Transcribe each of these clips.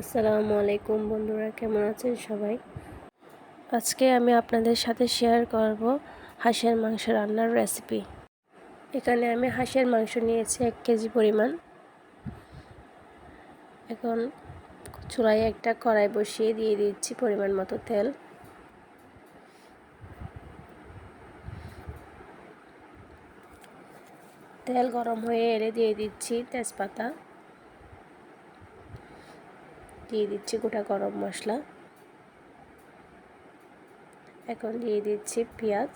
আসসালামু আলাইকুম বন্ধুরা, কেমন আছেন সবাই? আজকে আমি আপনাদের সাথে শেয়ার করব হাঁসের মাংস রান্নার রেসিপি এখানে আমি হাঁসের মাংস নিয়েছি এক কেজি পরিমাণ। এখন চুলায় একটা কড়াই বসিয়ে দিয়ে দিচ্ছি পরিমাণ মতো তেল। তেল গরম হয়ে এলে দিয়ে দিচ্ছি তেজপাতা। দিয়ে দিচ্ছি গোটা গরম মশলা। এখন দিয়ে দিচ্ছি পেঁয়াজ।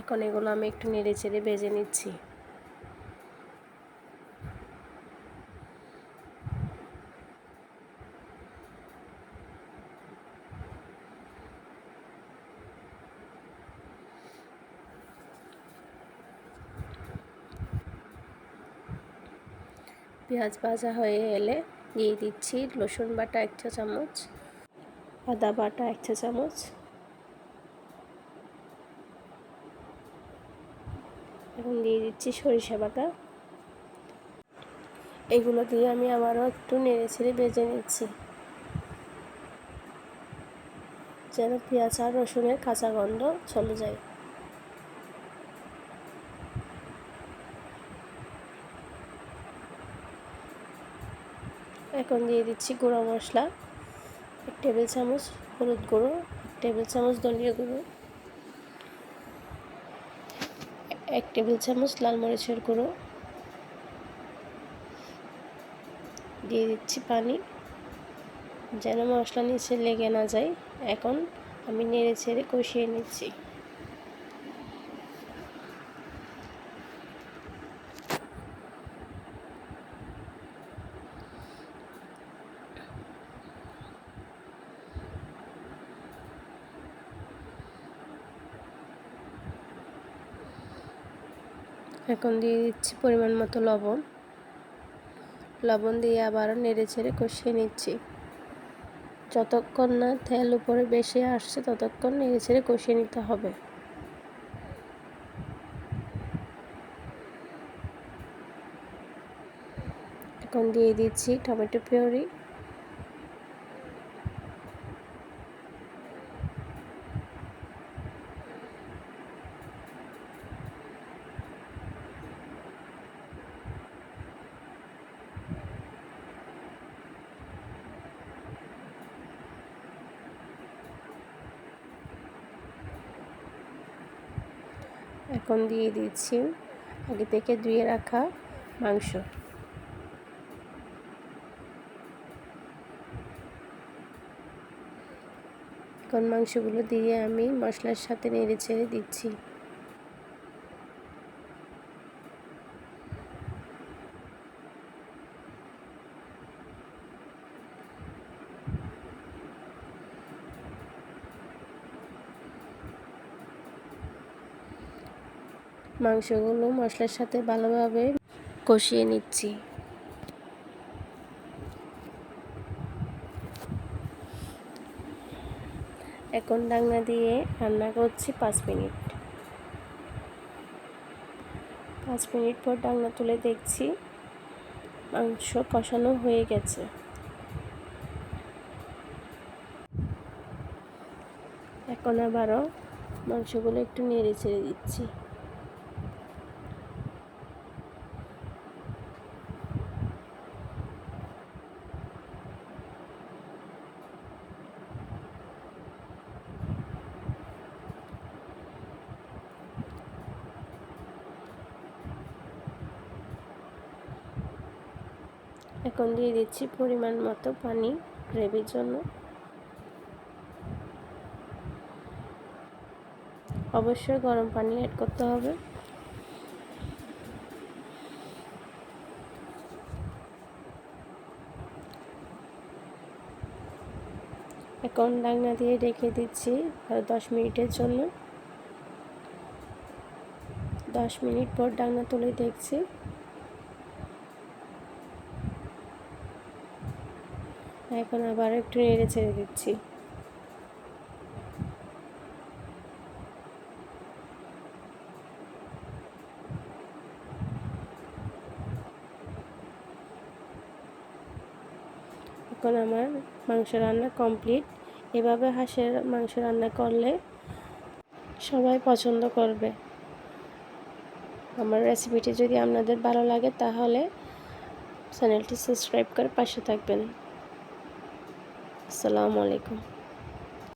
এখন এগুলো আমি একটু নেড়ে চেড়ে ভেজে নিচ্ছি। পেঁয়াজ ভাজা হয়ে এলে দিয়ে দিচ্ছি রসুন বাটা এক চা চামচ, আদা বাটা এক চা চামচ। এখন দিয়ে দিচ্ছি সরিষা বাটা। এগুলো দিয়ে আমি আবারও একটু নেড়ে ছেড়ে বেজে নিচ্ছি। যেন পেঁয়াজ আর রসুনের কাঁচা গন্ধ চলে যায়। এখন দিয়ে দিচ্ছি গুঁড়ো মশলা, এক টেবিল চামচ হলুদ গুঁড়ো, এক টেবিল চামচ ধনিয়া গুঁড়ো, এক টেবিল চামচ লাল মরিচের গুঁড়ো, দিয়ে দিচ্ছি পানি। যেন মশলা নিচে লেগে না যায়, এখন আমি নেড়ে ছেড়ে কষিয়ে নিচ্ছি। এখন দিয়ে দিচ্ছি পরিমাণ মতো লবণ। লবণ দিয়ে আবার নেড়ে ছেড়ে কষিয়ে নিচ্ছি। যতক্ষণ না তেল উপরে বেশি আসছে, ততক্ষণ নেড়ে ছেড়ে কষিয়ে নিতে হবে। এখন দিয়ে দিচ্ছি টমেটো পিউরি। এখন দিয়ে দিচ্ছি। আগে থেকে ধুয়ে রাখা মাংস। এখন মাংসগুলো দিয়ে আমি মশলার সাথে নেড়ে ছেড়ে দিচ্ছি। মাংসগুলো মশলার সাথে ভালোভাবে কষিয়ে নিচ্ছি। এখন ডাংনা দিয়ে রান্না করছি পাঁচ মিনিট। পাঁচ মিনিট পর ডাংনা তুলে দেখছি মাংস কষানো হয়ে গেছে। এখন আবারও মাংসগুলো একটু নেড়ে ছেড়ে দিচ্ছি। এখন দিয়ে দিচ্ছি পরিমাণ মতো পানি গ্রেভির জন্য। অবশ্যই গরম পানি অ্যাড করতে হবে। এখন ডাকনা দিয়ে রেখে দিচ্ছি দশ মিনিটের জন্য। দশ মিনিট পর ডাকনা তুলে দেখছি। এখন আবার একটু নেড়ে ছেড়ে দিচ্ছি। এখন আমার মাংস রান্না কমপ্লিট। এভাবে হাঁসের মাংস রান্না করলে সবাই পছন্দ করবে। আমার রেসিপিটি যদি আপনাদের ভালো লাগে তাহলে চ্যানেলটি সাবস্ক্রাইব করে পাশে থাকবেন। আসসালামু আলাইকুম।